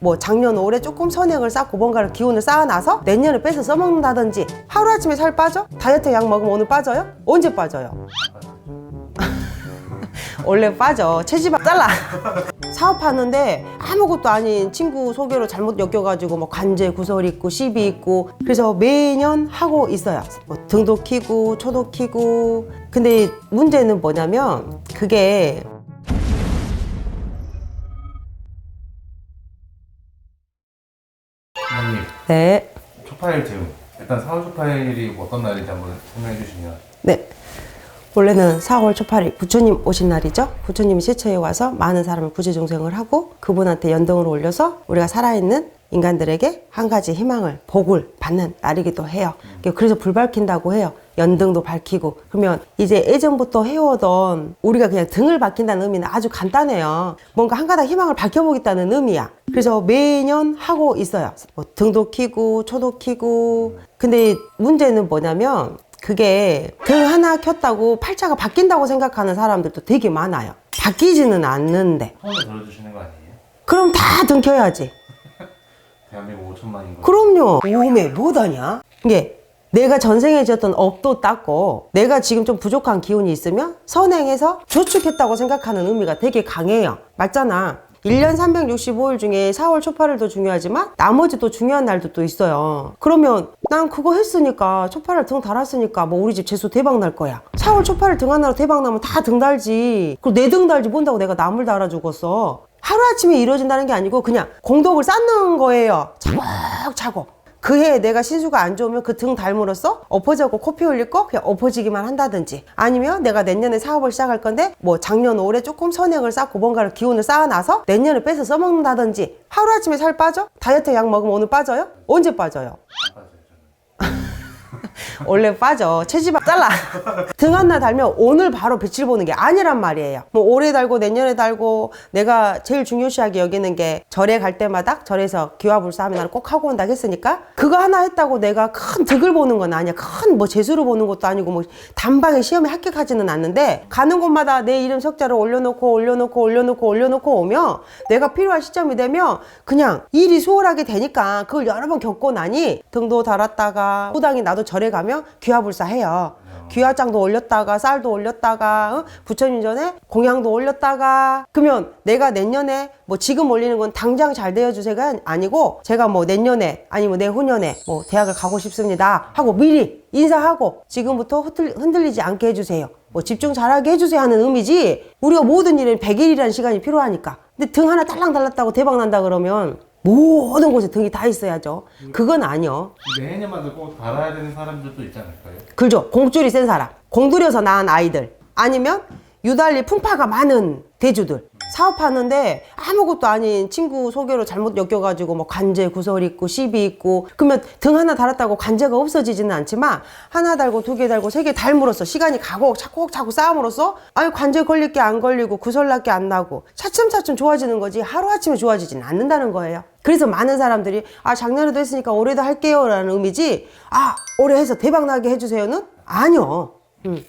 뭐 작년 올해 조금 선행을 쌓고 뭔가를 기운을 쌓아놔서 내년에 빼서 써먹는다든지 하루아침에 살 빠져? 다이어트 약 먹으면 오늘 빠져요? 언제 빠져요? 원래 빠져 체지방 잘라 사업하는데 아무것도 아닌 친구 소개로 잘못 엮여가지고 뭐 관제 구설 있고 시비 있고 그래서 매년 하고 있어요 뭐 등도 키고 초도 키고 근데 문제는 뭐냐면 그게 네 초파일 제휴 일단 4월 초파일이 어떤 날인지 한번 설명해 주시면 네. 원래는 4월 초파일 부처님 오신 날이죠. 부처님이 시체에 와서 많은 사람을 구제중생을 하고 그분한테 연등을 올려서 우리가 살아있는 인간들에게 한 가지 희망을 복을 받는 날이기도 해요. 그래서 불 밝힌다고 해요. 연등도 밝히고 그러면 이제 예전부터 해오던 우리가 그냥 등을 밝힌다는 의미는 아주 간단해요. 뭔가 한 가닥 희망을 밝혀보겠다는 의미야. 그래서 매년 하고 있어요. 뭐 등도 키고 초도 키고 근데 문제는 뭐냐면 그게 등 하나 켰다고 팔자가 바뀐다고 생각하는 사람들도 되게 많아요. 바뀌지는 않는데. 소원을 들어주시는 거 아니에요? 그럼 다 등 켜야지. 대한민국 5천만인 거 그럼요. 몸에 뭐다냐? 이게 내가 전생에 지었던 업도 닦고 내가 지금 좀 부족한 기운이 있으면 선행해서 조축했다고 생각하는 의미가 되게 강해요. 맞잖아. 1년 365일 중에 4월 초파일도 중요하지만 나머지 또 중요한 날도 또 있어요. 그러면 난 그거 했으니까 초파일 등 달았으니까 뭐 우리 집 재수 대박 날 거야. 4월 초파일 등 하나로 대박 나면 다 등 달지. 그리고 내 등 달지 뭔다고 내가 남을 달아 죽었어. 하루아침에 이루어진다는 게 아니고 그냥 공덕을 쌓는 거예요. 차곡차곡. 그해 내가 신수가 안 좋으면 그 등 닮으로써 엎어지고 코피 흘릴 거 그냥 엎어지기만 한다든지 아니면 내가 내년에 사업을 시작할 건데 뭐 작년 올해 조금 선행을 쌓고 뭔가를 기운을 쌓아놔서 내년에 빼서 써먹는다든지 하루아침에 살 빠져? 다이어트 약 먹으면 오늘 빠져요? 언제 빠져요? 원래 빠져. 체지방 잘라. 등 하나 달면 오늘 바로 빛을 보는 게 아니란 말이에요. 뭐 올해 달고 내년에 달고 내가 제일 중요시하게 여기는 게 절에 갈 때마다 절에서 기와불사 하면 나는 꼭 하고 온다 했으니까 그거 하나 했다고 내가 큰 득을 보는 건 아니야. 큰 뭐 재수를 보는 것도 아니고 뭐 단방에 시험에 합격하지는 않는데 가는 곳마다 내 이름 석자를 올려놓고 올려놓고 올려놓고 올려놓고 오면 내가 필요한 시점이 되면 그냥 일이 수월하게 되니까 그걸 여러 번 겪고 나니 등도 달았다가 후당이 나도 절에 가면 귀화불사 해요. 귀화장도 올렸다가 쌀도 올렸다가 어? 부처님 전에 공양도 올렸다가 그러면 내가 내년에 뭐 지금 올리는 건 당장 잘 되어주세가 아니고 제가 뭐 내년에 아니면 내후년에 뭐 대학을 가고 싶습니다 하고 미리 인사하고 지금부터 흔들, 흔들리지 않게 해주세요 뭐 집중 잘하게 해주세요 하는 의미지 우리가 모든 일은 100일이라는 시간이 필요하니까 근데 등 하나 딸랑 달랐다고 대박 난다 그러면 모든 곳에 등이 다 있어야죠. 그건 아니요. 내년마다 꼭 달아야 되는 사람들도 있지 않을까요? 그죠. 공줄이 센 사람. 공들여서 낳은 아이들. 아니면 유달리 풍파가 많은 대주들 사업하는데 아무것도 아닌 친구 소개로 잘못 엮여가지고 뭐 관제 구설 있고 시비 있고 그러면 등 하나 달았다고 관제가 없어지지는 않지만 하나 달고 두 개 달고 세 개 달므로써 시간이 가고 차곡차곡 쌓음으로써 아니 관제 걸릴 게 안 걸리고 구설 날 게 안 나고 차츰차츰 좋아지는 거지 하루아침에 좋아지지는 않는다는 거예요 그래서 많은 사람들이 아 작년에도 했으니까 올해도 할게요 라는 의미지 아 올해 해서 대박 나게 해주세요는 아니요 음.